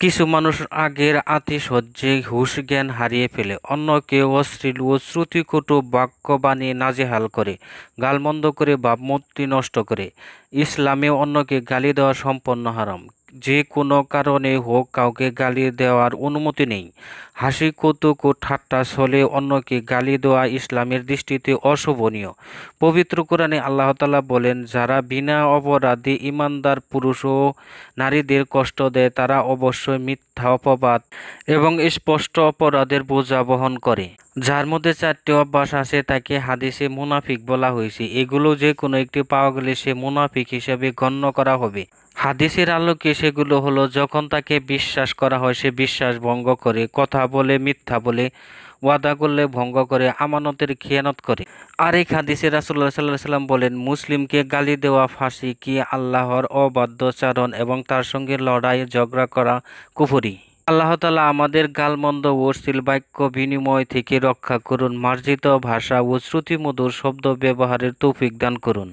কিছু মানুষ আগের আতিশয্যে হুশ জ্ঞান হারিয়ে ফেলে। অন্যকে অশ্লীল ও শ্রুতিকটু বাক্য বানিয়ে নাজেহাল করে, গালমন্দ করে ভাবমূর্তি নষ্ট করে। ইসলামে অন্যকে গালি দেওয়া সম্পন্ন হারাম। যে কোনো কারণে হোক কাউকে গালি দেওয়ার অনুমতি নেই। হাসি, কৌতুক ও ঠাট্টা ছলে অন্যকে গালি দেওয়া ইসলামের দৃষ্টিতে অশোভনীয়। পবিত্র কোরআনে আল্লাহ তালা বলেন, যারা বিনা অপরাধে ইমানদার পুরুষ ও নারীদের কষ্ট দেয়, তারা অবশ্যই মিথ্যা অপবাদ এবং স্পষ্ট অপরাধের বোঝা বহন করে। যার মধ্যে চারটি অভ্যাস আছে, তাকে হাদিসে মুনাফিক বলা হয়েছে। এগুলো যে কোনো একটি পাওয়া গেলে সে মুনাফিক হিসেবে গণ্য করা হবে। হাদিসের আলোকে সেগুলো হলো, যখন তাকে বিশ্বাস করা হয়, সে বিশ্বাস ভঙ্গ করে, কথা বলে, মিথ্যা বলে, ওয়াদা করলে ভঙ্গ করে, আমানতের খেয়ানত করে। আরেক হাদিসে রাসুল্লাহ সাল্লাহ সাল্লাম বলেন, মুসলিমকে গালি দেওয়া, ফাঁসি কি আল্লাহর অবাধ্যচারণ এবং তার সঙ্গে লড়াই, ঝগড়া করা কুফুরি? আল্লাহ তালা আমাদের গালমন্দ ও বাক্য বিনিময় থেকে রক্ষা করুন, মার্জিত ভাষা ও শ্রুতিমধুর শব্দ ব্যবহারের তৌফিক দান করুন।